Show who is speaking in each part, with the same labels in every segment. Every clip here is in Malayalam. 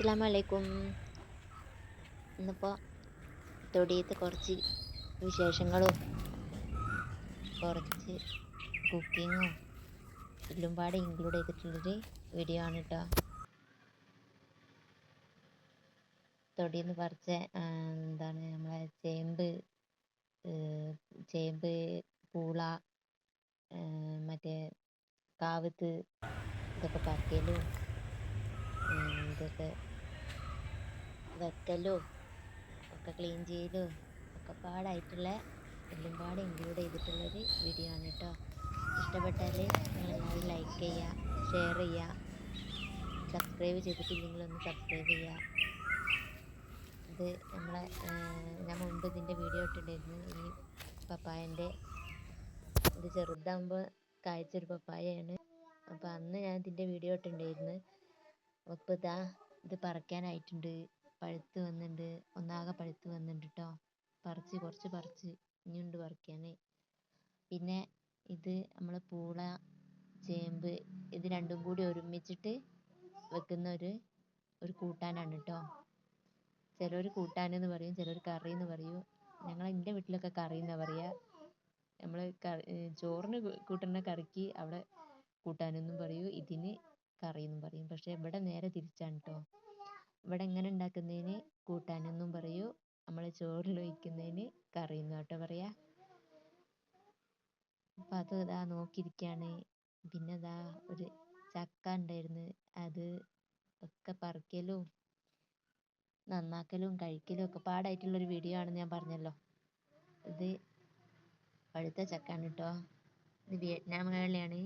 Speaker 1: അസ്സാം വലൈക്കും ഇന്നിപ്പോൾ തൊടിയത്ത് കുറച്ച് വിശേഷങ്ങളും കുറച്ച് കുക്കിങ്ങും എല്ലാം പാടെ ഇൻക്ലൂഡ് ചെയ്തിട്ടുള്ളൊരു വീഡിയോ ആണ് കേട്ടോ തൊടിയെന്ന് പറിച്ച എന്താണ് നമ്മളെ ചേമ്പ് ചേമ്പ് പൂള മറ്റേ കാവത്ത് ഇതൊക്കെ പറിക്കലും ഇതൊക്കെ വെക്കലും ഒക്കെ ക്ലീൻ ചെയ്യലും ഒക്കെ പാടായിട്ടുള്ള എല്ലാം പാടെ ഇൻക്ലൂഡ് ചെയ്തിട്ടുള്ളൊരു വീഡിയോ ആണ് കേട്ടോ ഇഷ്ടപ്പെട്ടാൽ നിങ്ങളെല്ലാവരും ലൈക്ക് ചെയ്യുക ഷെയർ ചെയ്യുക സബ്സ്ക്രൈബ് ചെയ്തിട്ടില്ലെങ്കിൽ ഒന്ന് സബ്സ്ക്രൈബ് ചെയ്യുക ഇത് നമ്മളെ ഞാൻ മുൻപ് ഇതിന്റെ വീഡിയോ ഇട്ടിട്ടുണ്ടായിരുന്നു. ഈ പപ്പായന്റെ ഇത് ചെറുതാകുമ്പോൾ കായ്ച്ചൊരു പപ്പായയാണ്. അപ്പോൾ അന്ന് ഞാൻ ഇതിന്റെ വീഡിയോ ഇട്ടിട്ടുണ്ടായിരുന്നു. അപ്പോൾ ഇതാ ഇത് പറിക്കാനായിട്ടുണ്ട്. പഴുത്ത് വന്നിട്ടുണ്ട് ഒന്നാകെ പഴുത്ത് വന്നിട്ടുണ്ട് കേട്ടോ പറിച്ച് കുറച്ച് പറിച്ച് ഇനിയുണ്ട് പറിക്കാൻ പിന്നെ ഇത് നമ്മൾ പൂള ചേമ്പ് ഇത് രണ്ടും കൂടി ഒരുമിച്ചിട്ട് വെക്കുന്ന ഒരു ഒരു കൂട്ടാനാണ് കേട്ടോ ചിലർ കൂട്ടാൻ എന്ന് പറയും ചിലർ കറി എന്ന് പറയും. ഞങ്ങൾ എന്റെ വീട്ടിലൊക്കെ കറി എന്നാണ് പറയുക നമ്മൾ ചോറിന് കൂട്ടുന്ന കറിക്ക് അവിടെ കൂട്ടാനെന്നും പറയും. ഇതിന് കറി എന്നും പറയും. പക്ഷേ ഇവിടെ നേരെ തിരിച്ചാണ് കേട്ടോ ഇവിടെ ഇങ്ങനെ ഉണ്ടാക്കുന്നതിന് കൂട്ടാനെന്നും പറയൂ. നമ്മൾ ചോറിൽ ഒഴിക്കുന്നതിന് കറി എന്നും കേട്ടോ പറയാ. അപ്പം അത് ഇതാ നോക്കിയിരിക്കുകയാണ് പിന്നെ ഇതാ ഒരു ചക്ക ഉണ്ടായിരുന്നു. അത് ഒക്കെ പറിക്കലും നന്നാക്കലും കഴിക്കലും ഒക്കെ പാടായിട്ടുള്ള ഒരു വീഡിയോ ആണെന്ന് ഞാൻ പറഞ്ഞല്ലോ. ഇത് പഴുത്ത ചക്കാണ് കേട്ടോ. ഇത് വിയറ്റ്നാം മേളയാണ്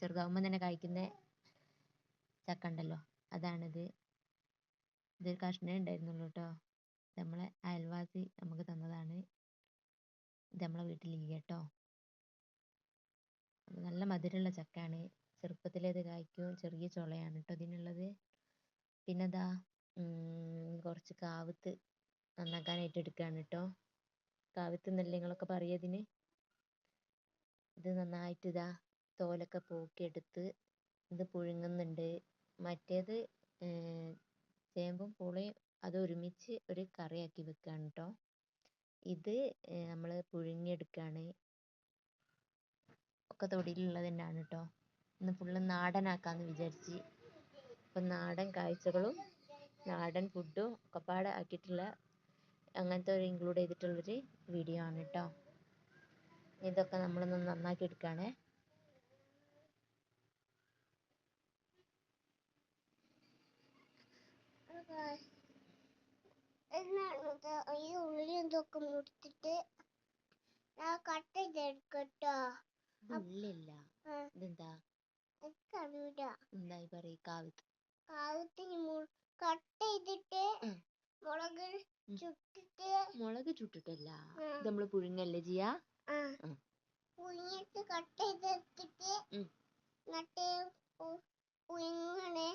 Speaker 1: ചെറുതാവുമ്പോൾ തന്നെ കഴിക്കുന്ന ചക്ക ഉണ്ടല്ലോ. അതാണിത്. ഇതൊരു കഷ്ണമേ ഉണ്ടായിരുന്നുള്ളൂ കേട്ടോ നമ്മളെ അയൽവാസി നമുക്ക് തന്നതാണ്. ഇത് നമ്മളെ വീട്ടിലില്ല കേട്ടോ നല്ല മധുരമുള്ള ചക്കയാണ്. ചെറുപ്പത്തിലേ ഇത് കായ്ക്കും. ചെറിയ ചുളയാണ് കേട്ടോ ഇതിനുള്ളത്. പിന്നെ ഇതാ കുറച്ച് കാവത്ത് നന്നാക്കാനായിട്ട് എടുക്കുകയാണ് കേട്ടോ കാവത്ത് എന്നല്ലേ നിങ്ങളൊക്കെ പറയുക ഇതിന് ഇത് നന്നായിട്ട് ഇതാ തോലൊക്കെ പോക്കിയെടുത്ത് ഇത് പുഴുങ്ങുന്നുണ്ട്. മറ്റേത് ചേമ്പും പൂളയും അത് ഒരുമിച്ച് ഒരു കറിയാക്കി വെക്കുകയാണ് കേട്ടോ ഇത് നമ്മൾ പുഴുങ്ങിയെടുക്കുകയാണ് ഒക്കെ തൊടിയിലുള്ളത് തന്നെയാണ് കേട്ടോ ഇന്ന് ഫുള്ള് നാടനാക്കാന്ന് വിചാരിച്ച്. അപ്പം നാടൻ കാഴ്ചകളും നാടൻ ഫുഡും ഒക്കെപ്പാടെ പാടെ ആക്കിയിട്ടുള്ള അങ്ങനത്തെ ഒരു ഇൻക്ലൂഡ് ചെയ്തിട്ടുള്ളൊരു വീഡിയോ ആണ് കേട്ടോ ഇതൊക്കെ നമ്മളൊന്ന് നന്നാക്കി എടുക്കുകയാണേ
Speaker 2: എന്നാണിത്? ഈ ഉള്ളി എന്തൊക്കെ മുറിച്ചിട്ട് ഞാൻ കട്ട് ചെയ്തെടുക്കട്ടോ.
Speaker 1: ഉള്ളില്ല ഇതെന്താ? എന്തായി പറയ? കാവത്ത്.
Speaker 2: കാലത്തിന് കട്ട് ചെയ്തിട്ട് മുളക് ചുട്ടിട്ട്
Speaker 1: മുളക് ചുട്ടിട്ടല്ല. ഇത് നമ്മൾ പുഴുങ്ങല്ലേ ചെയ്യാ? ഉം.
Speaker 2: കട്ട് ചെയ്തെടുത്തിട്ട്
Speaker 1: ഉം.
Speaker 2: എന്നിട്ട് പുഴുങ്ങണേ.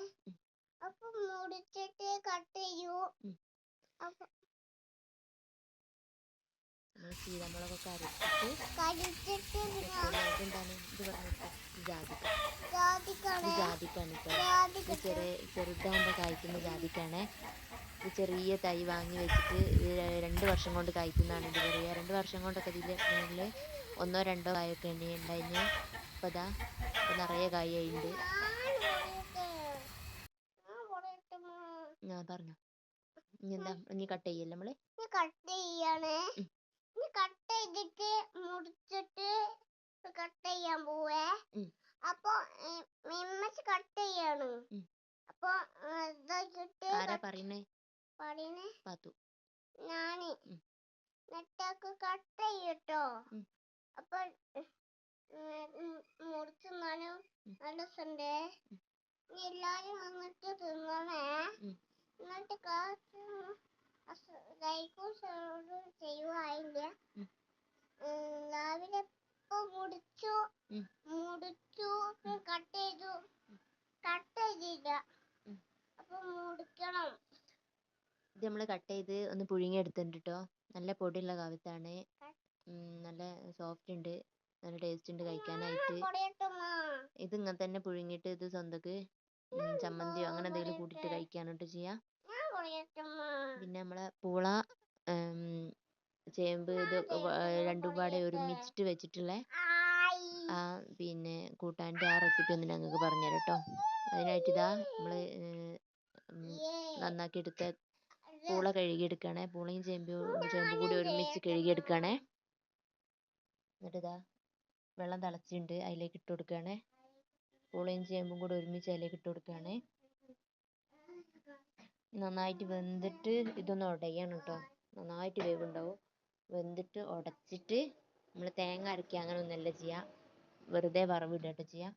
Speaker 2: അപ്പൊ മുറിച്ചിട്ട് കട്ട് ചെയ്യൂ.
Speaker 1: നമ്മൾ ചീരമുളകൊക്കെ അരച്ചിട്ട് ഇതെന്താണ്? ഇത് പറഞ്ഞിട്ട് ജാതിക്ക. ഇത്
Speaker 2: ജാതിക്കാണ്
Speaker 1: ജാതിക്കാണ് കേട്ടോ ചെറിയ ചെറുതാകുമ്പോൾ കായ്ക്കുന്ന ജാതിക്കാണ്. ഇത് ചെറിയ തൈ വാങ്ങി വെച്ചിട്ട് രണ്ട് വർഷം കൊണ്ട് കായ്ക്കുന്നതാണ് ഇത് പറയുക രണ്ട് വർഷം കൊണ്ടൊക്കെ ഇതിൽ മുകളിൽ ഒന്നോ രണ്ടോ കായൊക്കെ ഉണ്ടായിരുന്നു ഇപ്പൊ അപ്പോൾ അതാ ഇപ്പോൾ നിറയെ കായുണ്ട് ഞാൻ പറഞ്ഞു. എന്താ ഇനി കട്ട് ചെയ്യല്ലേ നമ്മൾ
Speaker 2: കട്ട് ചെയ്യണേ. കട്ട് ചെയ്തിട്ട് മുറിച്ചിട്ട് കട്ട് ചെയ്യാൻ പോവേ. അപ്പൊ മിമ്മച്ച് കട്ട് ചെയ്യാണ്. അപ്പൊ
Speaker 1: ആരാ പറയുന്നേ?
Speaker 2: പറയണേ
Speaker 1: പാത്തു. ഞാൻ.
Speaker 2: നെറ്റാക്ക് കട്ട് ചെയ്യട്ടോ. അപ്പൊ മുറിച്ച്
Speaker 1: നല്ല
Speaker 2: നല്ല രസണ്ടേ? എല്ലാരും വന്നിട്ട് തിന്നണേ. എന്നിട്ട് കാശ് ലൈക്കും ഷെയറും ചെയ്യുവായില്ല രാവിലെ ഇപ്പൊ മുടിച്ചു മുടിച്ചു കട്ട് ചെയ്തു കട്ട് ചെയ്തില്ല. അപ്പൊ മുടിക്കണം
Speaker 1: ഇത് നമ്മൾ കട്ട് ചെയ്ത് ഒന്ന് പുഴുങ്ങി എടുത്തിട്ടുണ്ട് കേട്ടോ നല്ല പൊടിയുള്ള കാവത്താണ്. നല്ല സോഫ്റ്റ് ഉണ്ട്. നല്ല ടേസ്റ്റ് ഉണ്ട് കഴിക്കാനായിട്ട്. ഇത് ഇങ്ങനെ തന്നെ പുഴുങ്ങിയിട്ട് ഇത് സ്വന്തക്ക് ചമ്മന്തിയോ അങ്ങനെ എന്തെങ്കിലും കൂട്ടിയിട്ട് കഴിക്കാനായിട്ട് ചെയ്യാം.
Speaker 2: ചെയ്യുക
Speaker 1: പിന്നെ നമ്മളെ പൂള ചേമ്പ് ഇത് രണ്ടും പാടെ ഒരുമിച്ചിട്ട് വെച്ചിട്ടുള്ള. ആ പിന്നെ കൂട്ടാന്റെ ആ റെസിപ്പി ഒന്ന് ഞങ്ങൾക്ക് പറഞ്ഞുതരാം കേട്ടോ അതിനായിട്ട് ഇതാ നമ്മൾ നന്നാക്കി എടുത്ത പൂള കഴുകിയെടുക്കണേ. പൂളയും ചേമ്പും ചേമ്പും കൂടി ഒരുമിച്ച് കഴുകിയെടുക്കണേ. എന്നിട്ട് ഇതാ വെള്ളം തിളച്ചിട്ടുണ്ട്. അതിലേക്ക് ഇട്ട് കൊടുക്കുകയാണേ. പൂളയും ചേമ്പും കൂടെ ഒരുമിച്ച് അതിലേക്ക് ഇട്ട് കൊടുക്കുകയാണേ. നന്നായിട്ട് വെന്തിട്ട് ഇതൊന്ന് ഉടയണം കേട്ടോ. നന്നായിട്ട് വേവുണ്ടാവും. വെന്തിട്ട് ഉടച്ചിട്ട് നമ്മൾ തേങ്ങ അരക്കുക അങ്ങനെ ഒന്നല്ല ചെയ്യുക. വെറുതെ വറവിടുക കേട്ടോ ചെയ്യുക.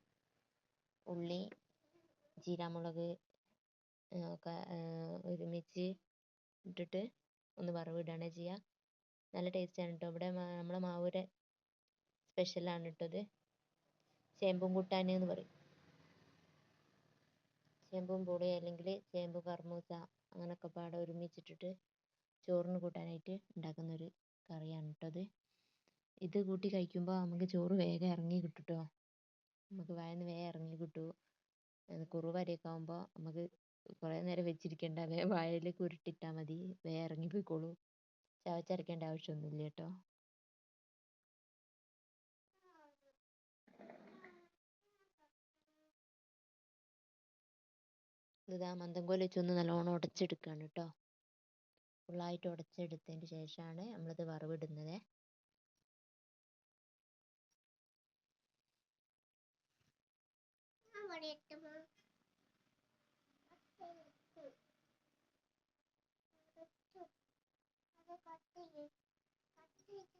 Speaker 1: ഉള്ളി ജീരാമുളക് ഒക്കെ ഒരുമിച്ച് ഇട്ടിട്ട് ഒന്ന് വറവിടുകയാണ് ചെയ്യുക. നല്ല ടേസ്റ്റാണ് കേട്ടോ. ഇവിടെ നമ്മളെ മാവൂരെ സ്പെഷ്യലാണ് കേട്ടോ ഇത്. ചേമ്പും കൂട്ടാൻ പറയും. ചേമ്പും പൂളയും അല്ലെങ്കിൽ ചേമ്പ് കർമൂസ അങ്ങനെയൊക്കെ പാടെ ഒരുമിച്ചിട്ടിട്ട് ചോറിന് കൂട്ടാനായിട്ട് ഉണ്ടാക്കുന്ന ഒരു കറിയാണ് കേട്ടോ ഇത് ഇത് കൂട്ടി കഴിക്കുമ്പോൾ നമുക്ക് ചോറ് വേഗം ഇറങ്ങി കിട്ടും നമുക്ക് വായന്ന് വേഗം ഇറങ്ങി കിട്ടും. കുറുവരയൊക്കെ ആകുമ്പോൾ നമുക്ക് കുറേ നേരം വെച്ചിരിക്കേണ്ട വേഗം ഉരുട്ടിട്ടാൽ മതി. വേഗം ഇറങ്ങി പൊയ്ക്കോളും. ചവച്ചരക്കേണ്ട ആവശ്യമൊന്നുമില്ല കേട്ടോ. ഇതാ മന്ദംകോൽ വെച്ചൊന്ന് നല്ലോണം ഉടച്ചെടുക്കുകയാണ് കേട്ടോ ഫുള്ളായിട്ട് ഉടച്ചെടുത്തതിന് ശേഷമാണ് നമ്മളിത് വറവിടുന്നത്.
Speaker 2: Thank കൊടിയത്തമ്മ അത് കട്ട് ചെയ്യ്. കട്ട് ചെയ്ത്.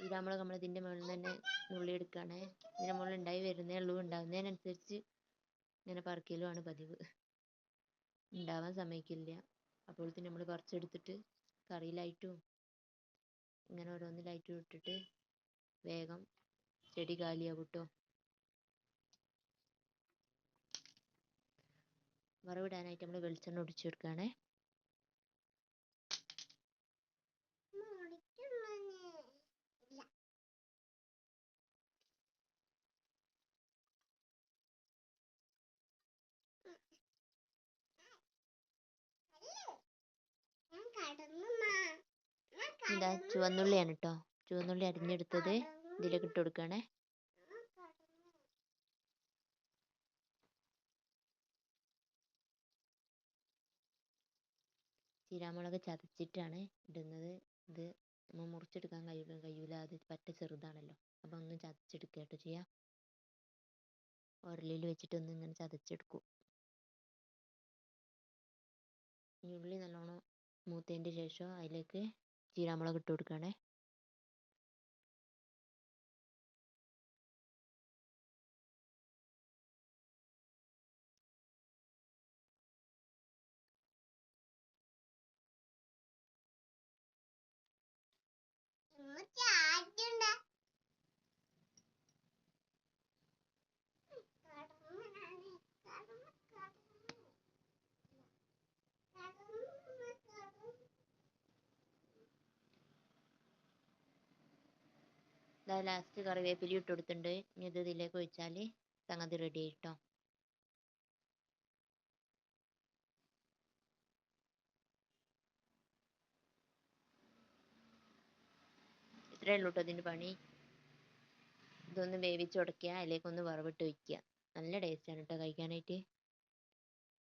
Speaker 1: ചീരാമുളക് നമ്മൾ ഇതിന്റെ മുകളിൽ നിന്ന് തന്നെ നുള്ളി എടുക്കുകയാണ് ഇതിന്റെ മുകളിൽ ഉണ്ടായി വരുന്നേ ഉള്ളൂ. ഉണ്ടാകുന്നതിനനുസരിച്ച് ഇങ്ങനെ പറിക്കലുമാണ് പതിവ്. ഉണ്ടാവാൻ സമ്മതിക്കില്ല. അപ്പോഴത്തേന് നമ്മൾ പറിച്ചെടുത്തിട്ട് കറിയിലായിട്ടും ഇങ്ങനെ ഓരോന്നിലായിട്ടും ഇട്ടിട്ട് വേഗം ചെടി കാലിയാവും കേട്ടോ വറവിടാനായിട്ട് നമ്മൾ വെളിച്ചെണ്ണ ഒഴിച്ചു കൊടുക്കുകയാണേ ഇതാ ചുവന്നുള്ളിയാണ് കേട്ടോ ചുവന്നുള്ളി അരിഞ്ഞെടുത്തത്. ഇതിലേക്ക് ഇട്ട് കൊടുക്കുകയാണേ
Speaker 2: കടന്നു.
Speaker 1: ചീരാമുളക് ചതച്ചിട്ടാണ് ഇടുന്നത്. ഇത് നമ്മൾ മുറിച്ചെടുക്കാൻ കഴിയില്ല കഴിയൂല. അത് പറ്റ ചെറുതാണല്ലോ. അപ്പം ഒന്ന് ചതച്ചെടുക്കുക കേട്ടോ ചെയ്യാം. ഉരലിൽ വെച്ചിട്ട് ഒന്ന് ഇങ്ങനെ ചതച്ചെടുക്കും. ഈ ഉള്ളി നല്ലോണം മൂത്തതിന്റെ ശേഷം അതിലേക്ക് ചീരാമുളക് ഇട്ട് കൊടുക്കുകയാണേ. ഇതാ ലാസ്റ്റ് കറിവേപ്പില ഇട്ട് കൊടുത്തിട്ടുണ്ട് ഇനി ഇത് ഇതിലേക്ക് ഒഴിച്ചാൽ സംഗതി റെഡി ആയിട്ടോ? ഇത്രയേ ഉള്ളൂ കേട്ടോ ഇതിന്റെ പണി. ഇതൊന്ന് വേവിച്ചുടയ്ക്കുക അതിലേക്കൊന്ന് വറവിട്ട് വയ്ക്കുക. നല്ല ടേസ്റ്റാണ് കേട്ടോ കഴിക്കാനായിട്ട്.